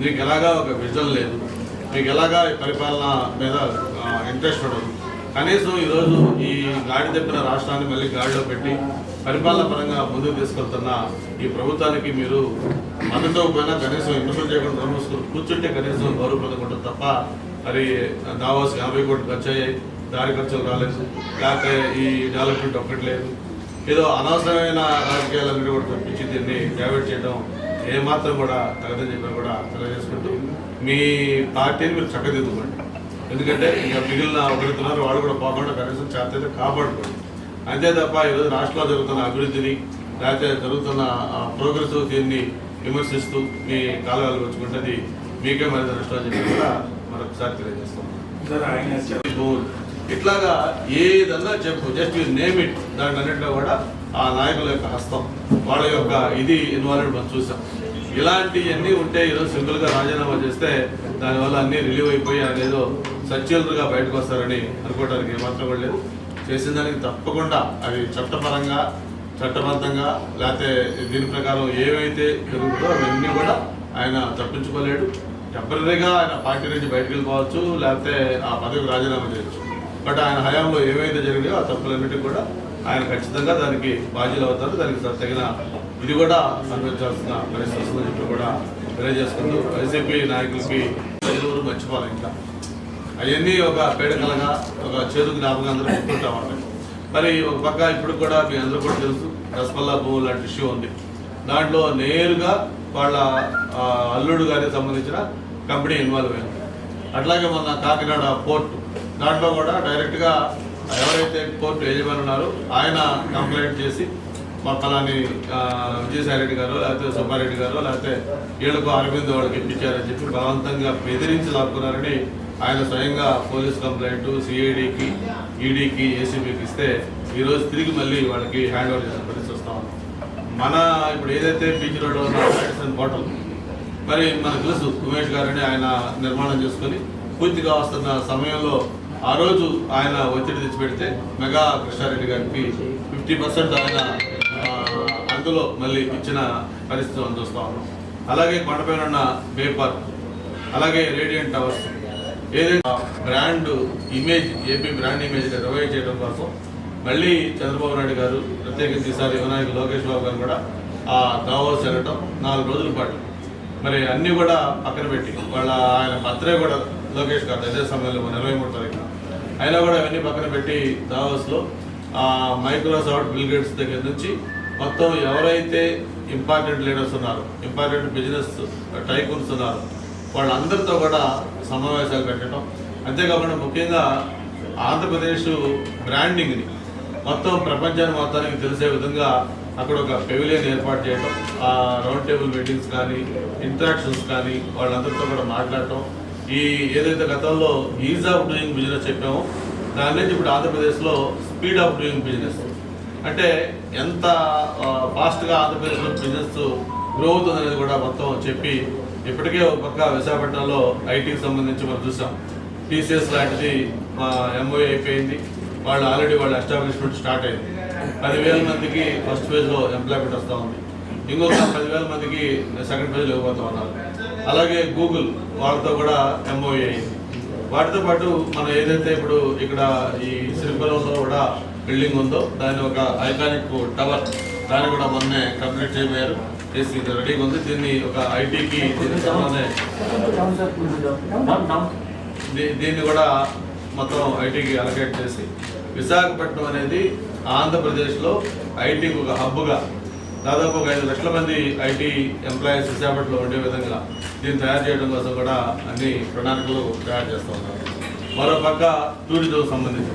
మీకు ఎలాగా ఒక విజన్ లేదు. మీకు ఎలాగా పరిపాలన మీద ఇంట్రెస్ట్ ఉండదు. కనీసం ఈరోజు ఈ గాడి తప్పిన రాష్ట్రాన్ని మళ్ళీ గాడిలో పెట్టి పరిపాలన పరంగా ముందుకు తీసుకెళ్తున్న ఈ ప్రభుత్వానికి మీరు మద్దతు పోయినా కనీసం ఇన్వెస్ట్ చేయకుండా నోరు కూర్చుంటే కనీసం గౌరవ ఉంటుంది తప్ప మరి దావాస్ యాభై కోట్లు ఖర్చు అయ్యాయి దారి ఖర్చులు రాలేదు లేకపోతే ఈ డెవలప్మెంట్ ఒక్కటి లేదు. ఏదో అనవసరమైన రాజకీయాలన్నీ కూడా తప్పించి దీన్ని డైవర్ట్ చేయడం ఏమాత్రం కూడా తగదని చెప్పి కూడా తెలియజేసుకుంటూ మీ పార్టీని మీరు చక్కదిద్దుకోండి. ఎందుకంటే ఇక మిగిలిన ఒకరితున్నారు వాళ్ళు కూడా పోకుండా కనీసం చేత కాపాడుకోండి. అంతే తప్ప ఈరోజు రాష్ట్రంలో జరుగుతున్న అభివృద్ధిని లేకపోతే జరుగుతున్న ప్రోగ్రెస్ దీన్ని విమర్శిస్తూ మీ కాలువలు వచ్చుకుంటే మీకే మరింత నష్టం అని చెప్పి కూడా మరొకసారి తెలియజేస్తాం. ఇట్లాగా ఏదన్నా చెప్పు జస్ట్ యూ నేమ్ ఇట్ దాంట్లో అన్నింటిలో కూడా ఆ నాయకుల యొక్క హస్తం. వాళ్ళ యొక్క ఇది ఇన్వాల్వ్డ్ మనం చూసాం. ఇలాంటివన్నీ ఉంటే ఈరోజు సింపుల్గా రాజీనామా చేస్తే దానివల్ల అన్నీ రిలీవ్ అయిపోయి అనేదో సచ్యులుగా బయటకు వస్తారని అనుకోవడానికి ఏమాత్రం కూడా లేదు. చేసిన దానికి తప్పకుండా అది చట్టపరంగా చట్టబద్ధంగా లేకపోతే దీని ప్రకారం ఏవైతే జరుగుతుందో అవన్నీ కూడా ఆయన తప్పించుకోలేడు. టెంపరీగా ఆయన పార్టీ నుంచి బయటకు వెళ్ళిపోవచ్చు లేకపోతే ఆ పదవికి రాజీనామా చేయొచ్చు. బట్ ఆయన హయాంలో ఏవైతే జరిగాయో ఆ తప్పులన్నిటికీ కూడా ఆయన ఖచ్చితంగా దానికి బాధ్యులు అవుతారు. దానికి తగిన ఇది కూడా అనుభవించాల్సిన పరిస్థితి వస్తుందని చెప్పి కూడా తెలియజేసుకుంటూ వైసీపీ నాయకులకి ప్రజలు మర్చిపోవాలి ఇంకా అవన్నీ ఒక పేడకలగా ఒక చేదు జ్ఞాపకం అందరూ గుర్తుంటా ఉంటాయి మరి ఒక పక్క ఇప్పుడు కూడా మీ అందరూ కూడా తెలుసు రసమల్లా భూములు లాంటి ఇష్యూ ఉంది. దాంట్లో నేరుగా వాళ్ళ అల్లుడు గారికి సంబంధించిన కంపెనీ ఇన్వాల్వ్ అయింది. అట్లాగే మన కాకినాడ పోర్టు దాంట్లో కూడా డైరెక్ట్గా ఎవరైతే కోర్టు యజమాని ఉన్నారో ఆయన కంప్లైంట్ చేసి మా ఫలాని విజయసాయిరెడ్డి రెడ్డి గారు లేకపోతే సుబ్బారెడ్డి గారు లేకపోతే వీళ్ళకు అరవింద్ వాళ్ళకి ఇప్పించారని చెప్పి బలవంతంగా బెదిరించి లాక్కున్నారని ఆయన స్వయంగా పోలీస్ కంప్లైంట్ సిఐడికి ఈడీకి ఏసీబీకి ఇస్తే ఈరోజు తిరిగి మళ్ళీ వాళ్ళకి హ్యాండ్ ఓవర్ చేసిన పరిస్థితి వస్తా మన ఇప్పుడు ఏదైతే బీచ్ రోడ్లో ఉన్న హోటల్ మరి మనకు తెలుసు ఉమేష్ గారిని ఆయన నిర్మాణం చేసుకొని పూర్తిగా వస్తున్న సమయంలో ఆ రోజు ఆయన ఒత్తిడి తెచ్చిపెడితే మెగా కృష్ణారెడ్డి గారికి ఫిఫ్టీ పర్సెంట్ ఆయన అందులో మళ్ళీ ఇచ్చిన పరిస్థితి మనం చూస్తా ఉన్నాం. అలాగే కొండపైన ఉన్న పేపర్ అలాగే రేడియంట్ టవర్స్ ఏదైతే brand image AP brand image revive చేయడం కోసం మళ్ళీ చంద్రబాబు నాయుడు గారు ప్రత్యేకించి ఈసారి యువనాయకులు లోకేష్ బాబు గారు కూడా ఆ దావోస్ వెళ్ళటం నాలుగు రోజుల పాటు. మరి అన్నీ కూడా పక్కన పెట్టి వాళ్ళ ఆయన భద్రే కూడా లోకేష్ గారు అదే సమయంలో ఇరవై మూడు తారీఖు అయినా కూడా అవన్నీ పక్కన పెట్టి దావోస్లో మైక్రోసాఫ్ట్ బిల్గేట్స్ దగ్గర నుంచి మొత్తం ఎవరైతే ఇంపార్టెంట్ లీడర్స్ ఉన్నారో ఇంపార్టెంట్ బిజినెస్ టైకూన్స్ ఉన్నారో వాళ్ళందరితో కూడా సమావేశాలు పెట్టడం. అంతేకాకుండా ముఖ్యంగా ఆంధ్రప్రదేశ్ బ్రాండింగ్ని మొత్తం ప్రపంచాన్ని మొత్తానికి తెలిసే విధంగా అక్కడ ఒక పెవిలియన్ ఏర్పాటు చేయడం రౌండ్ టేబుల్ మీటింగ్స్ కానీ ఇంటరాక్షన్స్ కానీ వాళ్ళందరితో కూడా మాట్లాడటం ఈ ఏదైతే గతంలో ఈజ్ ఆఫ్ డూయింగ్ బిజినెస్ చెప్పామో దాని నుంచి ఇప్పుడు ఆంధ్రప్రదేశ్లో స్పీడ్ ఆఫ్ డూయింగ్ బిజినెస్. అంటే ఎంత ఫాస్ట్గా ఆంధ్రప్రదేశ్లో బిజినెస్ గ్రో అవుతుంది అనేది కూడా మొత్తం చెప్పి ఇప్పటికే ఒక పక్క విశాఖపట్నంలో ఐటీకి సంబంధించి మనం చూసాం. టీసీఎస్ లాంటిది మా ఎంఓఏ అయిపోయింది. వాళ్ళు ఆల్రెడీ వాళ్ళ ఎస్టాబ్లిష్మెంట్ స్టార్ట్ అయింది. పదివేల మందికి ఫస్ట్ ఫేజ్లో ఎంప్లాయ్మెంట్ వస్తూ ఉంది. ఇంకొక పదివేల మందికి సెకండ్ ఫేజ్లో ఇవ్వబోతా ఉన్నారు. అలాగే గూగుల్ వాళ్ళతో కూడా ఎంఓఏ అయింది వాటితో పాటు మనం ఏదైతే ఇప్పుడు ఇక్కడ ఈ శ్రీపురంలో కూడా బిల్డింగ్ ఉందో దాని ఒక ఐకానిక్ టవర్ దాన్ని కూడా మొన్నే కంప్లీట్ చేయబోయారు. చేసి రెడీగా ఉంది. దీన్ని ఒక ఐటీకి దీన్ని కూడా మొత్తం ఐటీకి అలకేట్ చేసి విశాఖపట్నం అనేది ఆంధ్రప్రదేశ్లో ఐటీకి ఒక హబ్గా దాదాపు ఒక ఐదు లక్షల మంది ఐటీ ఎంప్లాయీస్ విశాఖపట్నంలో ఉండే విధంగా దీన్ని తయారు చేయడం కోసం కూడా అన్ని ప్రణాళికలు తయారు చేస్తూ ఉన్నారు. మరో పక్క టూరిజం సంబంధించి.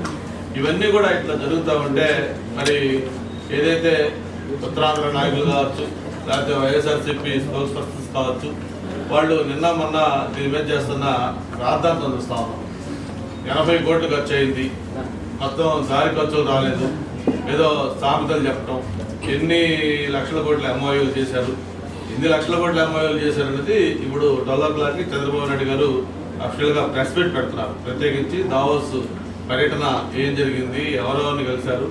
ఇవన్నీ కూడా ఇట్లా జరుగుతూ ఉంటే మరి ఏదైతే ఉత్తరాంధ్ర నాయకులు కావచ్చు లేకపోతే వైఎస్ఆర్సీపీ స్పోక్స్ పర్సన్స్ కావచ్చు వాళ్ళు నిన్న మొన్న దీని మీద చేస్తున్న ప్రార్థనతో చూస్తా ఉన్నాం ఎనభై కోట్లు ఖర్చు అయింది. మొత్తం దారి ఖర్చులు రాలేదు. ఏదో సామెతలు చెప్పటం. ఎన్ని లక్షల కోట్ల ఎంఓయూలు చేశారు? ఎన్ని లక్షల కోట్ల ఎంఓయూలు చేశారు అనేది ఇప్పుడు డొల్లా క్లాక్కి చంద్రబాబు నాయుడు గారు అఫిషియల్గా ప్రెస్ మీట్ పెడుతున్నారు. ప్రత్యేకించి దావోస్ పర్యటన ఏం జరిగింది? ఎవరెవరిని కలిశారు?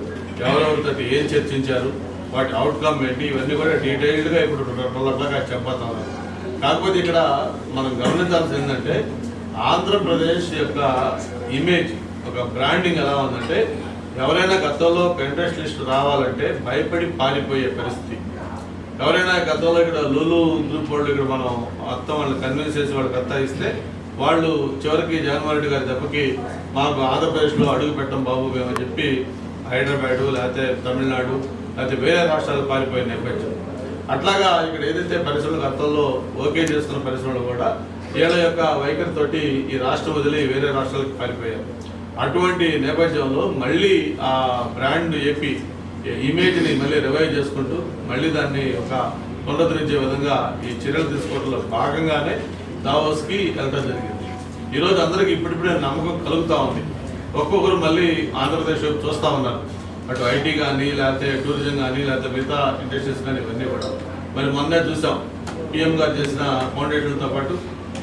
ఎవరెవరితో ఏం చర్చించారు? వాటి అవుట్కమ్ ఏంటి? ఇవన్నీ కూడా డీటెయిల్డ్గా ఇప్పుడు డొల్లా క్లాక్ కాకపోతే ఇక్కడ మనం గమనించాల్సి ఏంటంటే ఆంధ్రప్రదేశ్ యొక్క ఇమేజ్ ఒక బ్రాండింగ్ ఎలా ఉందంటే ఎవరైనా గతంలో పెంట్రెస్ట్ లిస్ట్ రావాలంటే భయపడి పారిపోయే పరిస్థితి. ఎవరైనా గతంలో ఇక్కడ లూలు గ్రూప్ వాళ్ళు ఇక్కడ మనం అత్త వాళ్ళని కన్విన్స్ చేసి వాళ్ళకి అత్త ఇస్తే వాళ్ళు చివరికి జగన్మోహన్ రెడ్డి గారి దెబ్బకి మాకు ఆంధ్రప్రదేశ్లో అడుగు పెట్టం బాబు అని చెప్పి హైదరాబాదు లేకపోతే తమిళనాడు లేకపోతే వేరే రాష్ట్రాలకు పారిపోయిన నేపథ్యం. అట్లాగా ఇక్కడ ఏదైతే పరిశ్రమలు గతంలో ఓకే చేసుకున్న పరిశ్రమలు కూడా వీళ్ళ యొక్క వైఖరితోటి ఈ రాష్ట్రం వదిలి వేరే రాష్ట్రాలకు పారిపోయారు అటువంటి నేపథ్యంలో మళ్ళీ ఆ బ్రాండ్ ఏపీ ఇమేజ్ని మళ్ళీ రివైవ్ చేసుకుంటూ మళ్ళీ దాన్ని ఒక పునరుద్ధరించే విధంగా ఈ చర్యలు తీసుకోవడంలో భాగంగానే దావోస్కి వెళ్ళడం జరిగింది. ఈరోజు అందరికీ ఇప్పుడిప్పుడే నమ్మకం కలుగుతూ ఉంది. ఒక్కొక్కరు మళ్ళీ ఆంధ్రప్రదేశ్ వైపు చూస్తూ ఉన్నారు. అటు ఐటీ కానీ లేకపోతే టూరిజం కానీ లేకపోతే మిగతా ఇండస్ట్రీస్ కానీ ఇవన్నీ కూడా. మరి మొన్నే చూసాం. పిఎం గారు చేసిన ఫౌండేషన్తో పాటు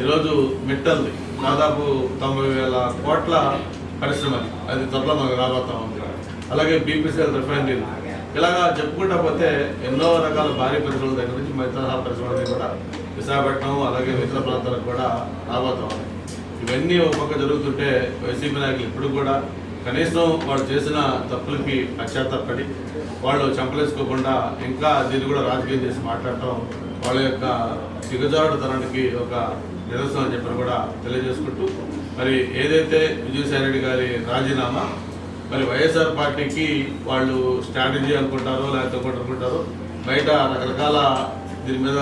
ఈరోజు మిట్టల్ది దాదాపు తొంభై వేల కోట్ల పరిశ్రమ అది. అది త్వరలో మనకు రాబోతా ఉంది. అలాగే బీపీసీఎల్ రిఫైనరీ ఇలాగా చెప్పుకుంటా పోతే ఎన్నో రకాల భారీ పరిశ్రమల దగ్గర నుంచి మిగతా పరిశ్రమలన్నీ కూడా విశాఖపట్నం అలాగే మిగతా ప్రాంతాలకు కూడా రాబోతా ఉన్నాయి ఇవన్నీ ఒక పక్క జరుగుతుంటే వైసీపీ నాయకులు ఇప్పుడు కూడా కనీసం వాళ్ళు చేసిన తప్పులకి పశ్చాత్తాపడి వాళ్ళు చంపలేసుకోకుండా ఇంకా దీన్ని కూడా రాజకీయం చేసి మాట్లాడటం వాళ్ళ యొక్క దిగజారుడుతనానికి ఒక నిరసన చెప్పి కూడా తెలియజేసుకుంటూ మరి ఏదైతే విజయసాయిరెడ్డి గారి రాజీనామా మరి వైఎస్ఆర్ పార్టీకి వాళ్ళు స్ట్రాటజీ అనుకుంటారో లేకపోతే ఒకటి అనుకుంటారో బయట రకరకాల దీని మీద